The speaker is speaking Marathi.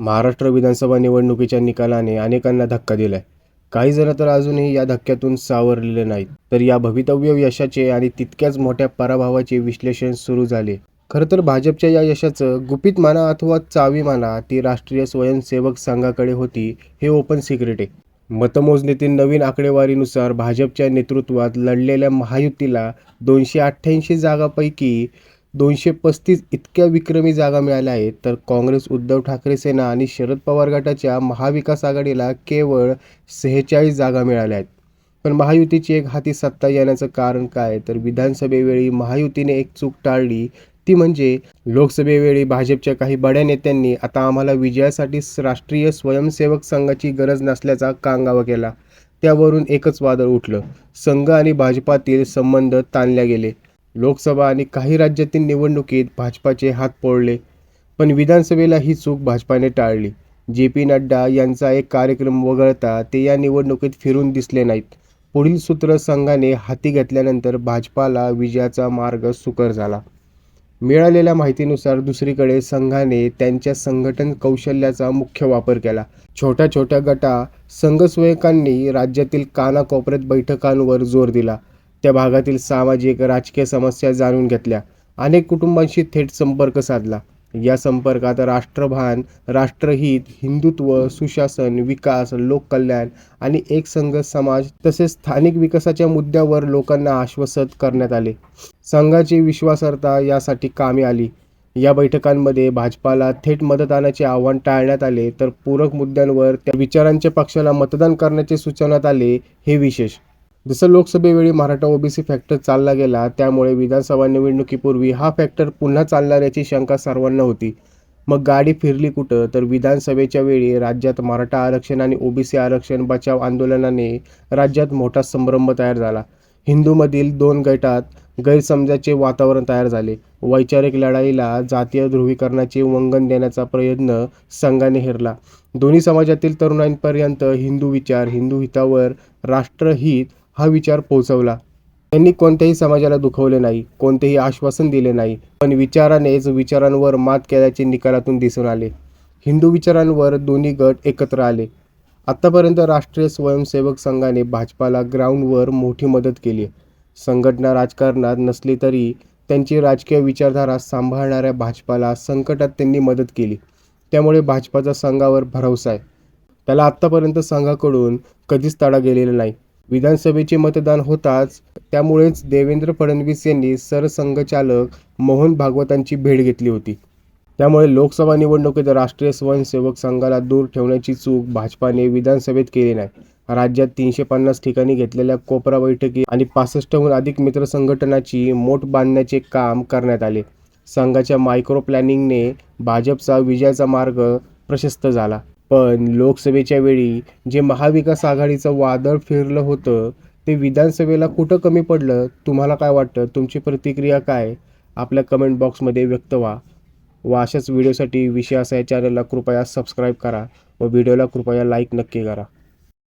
महाराष्ट्र विधानसभा निवडणुकीच्या निकालाने अनेकांना धक्का दिलाय. काही जण तर अजूनही या धक्क्यातून सावरलेले नाहीत. तर या भवितव्य यशाचे आणि तितक्याच मोठ्या पराभवाचे विश्लेषण सुरू झाले. खरं तर भाजपच्या या यशाचं गुपित माना अथवा चावी माना ती राष्ट्रीय स्वयंसेवक संघाकडे होती हे ओपन सिक्रेट आहे. मतमोजणीतील नवीन आकडेवारीनुसार भाजपच्या नेतृत्वात लढलेल्या महायुतीला दोनशे अठ्ठ्याऐंशी जागापैकी दोनशे पस्तीस इतक्या विक्रमी जागा मिळाल्या आहेत तर काँग्रेस उद्धव ठाकरे सेना आणि शरद पवार गटाच्या महाविकास आघाडीला केवळ सेहेचाळीस जागा मिळाल्या आहेत. पण महायुतीची एक हाती सत्ता येण्याचं कारण काय? तर विधानसभेवेळी महायुतीने एक चूक टाळली. ती म्हणजे लोकसभेवेळी भाजपच्या काही बड्या नेत्यांनी आता आम्हाला विजयासाठी राष्ट्रीय स्वयंसेवक संघाची गरज नसल्याचा कांगावा केला. त्यावरून एकच वादळ उठलं. संघ आणि भाजपातील संबंध ताणल्या गेले. लोकसभा आणि काही राज्यातील निवडणुकीत भाजपाचे हात पोळले पण विधानसभेला ही चूक भाजपाने टाळली. जे पी नड्डा यांचा एक कार्यक्रम वगळता ते या निवडणुकीत फिरून दिसले नाहीत. पुढील सूत्र संघाने हाती घेतल्यानंतर भाजपाला विजयाचा मार्ग सुकर झाला. मिळालेल्या माहितीनुसार दुसरीकडे संघाने त्यांच्या संघटन कौशल्याचा मुख्य वापर केला. छोट्या छोट्या गटा संघस्वयकांनी राज्यातील कानाकोपऱ्यात बैठकांवर जोर दिला. त्या भागातील सामाजिक राजकीय समस्या जाणून घेतल्या. अनेक कुटुंबांशी थेट संपर्क साधला. या संपर्कात राष्ट्रभान राष्ट्रहित हिंदुत्व सुशासन विकास लोककल्याण आणि एक संघ समाज तसेच स्थानिक विकासाच्या मुद्द्यावर लोकांना आश्वस्त करण्यात आले. संघाची विश्वासार्हता यासाठी कामी आली. या बैठकांमध्ये भाजपाला थेट मतदानाचे आव्हान टाळण्यात आले तर पूरक मुद्द्यांवर त्या विचारांच्या पक्षाला मतदान करण्याचे सुचवण्यात आले हे विशेष जसं लोकसभेवेळी मराठा ओबीसी फॅक्टर चालला गेला त्यामुळे विधानसभा निवडणुकीपूर्वी हा फॅक्टर पुन्हा चालणार याची शंका सर्वांना होती. मग गाडी फिरली कुठं? तर विधानसभेच्या वेळी राज्यात मराठा आरक्षण आणि ओबीसी आरक्षण बचाव आंदोलनाने राज्यात मोठा संभ्रम तयार झाला. हिंदूमधील दोन गटात गैरसमजाचे वातावरण तयार झाले. वैचारिक लढाईला जातीय ध्रुवीकरणाचे वंगण देण्याचा प्रयत्न संघाने हेरला. दोन्ही समाजातील तरुणांपर्यंत हिंदू विचार हिंदू हितावर राष्ट्रहित हा विचार पोहोचवला. त्यांनी कोणत्याही समाजाला दुखवले नाही कोणतेही आश्वासन दिले नाही पण विचारानेच विचारांवर मात केल्याचे निकालातून दिसून आले. हिंदू विचारांवर दोन्ही गट एकत्र आले. आत्तापर्यंत राष्ट्रीय स्वयंसेवक संघाने भाजपाला ग्राउंडवर मोठी मदत केली. संघटना राजकारणात नसली तरी त्यांची राजकीय विचारधारा सांभाळणाऱ्या भाजपाला संकटात त्यांनी मदत केली. त्यामुळे भाजपाचा संघावर भरवसा आहे. त्याला आत्तापर्यंत संघाकडून कधीच तडा गेलेला नाही. विधानसभेचे मतदान होताच त्यामुळेच देवेंद्र फडणवीस यांनी सरसंघचालक मोहन भागवतांची भेट घेतली होती. त्यामुळे लोकसभा निवडणुकीत राष्ट्रीय स्वयंसेवक संघाला दूर ठेवण्याची चूक भाजपाने विधानसभेत केली नाही. राज्यात तीनशे पन्नास ठिकाणी घेतलेल्या कोपरा बैठकी आणि पासष्टहून अधिक मित्र संघटनाची मोठ बांधण्याचे काम करण्यात आले. संघाच्या मायक्रो प्लॅनिंगने भाजपचा विजयाचा मार्ग प्रशस्त झाला. पण लोकसभेच्या वेळी जे महाविकास आघाडीचं वादळ फिरलं होतं ते विधानसभेला कुठं कमी पडलं? तुम्हाला काय वाटतं? तुमची प्रतिक्रिया काय? आपल्या कमेंट बॉक्समध्ये व्यक्त व्हा. व अशाच व्हिडिओसाठी विषय असा या चॅनलला कृपया सबस्क्राईब करा व व्हिडिओला कृपया लाईक नक्की करा.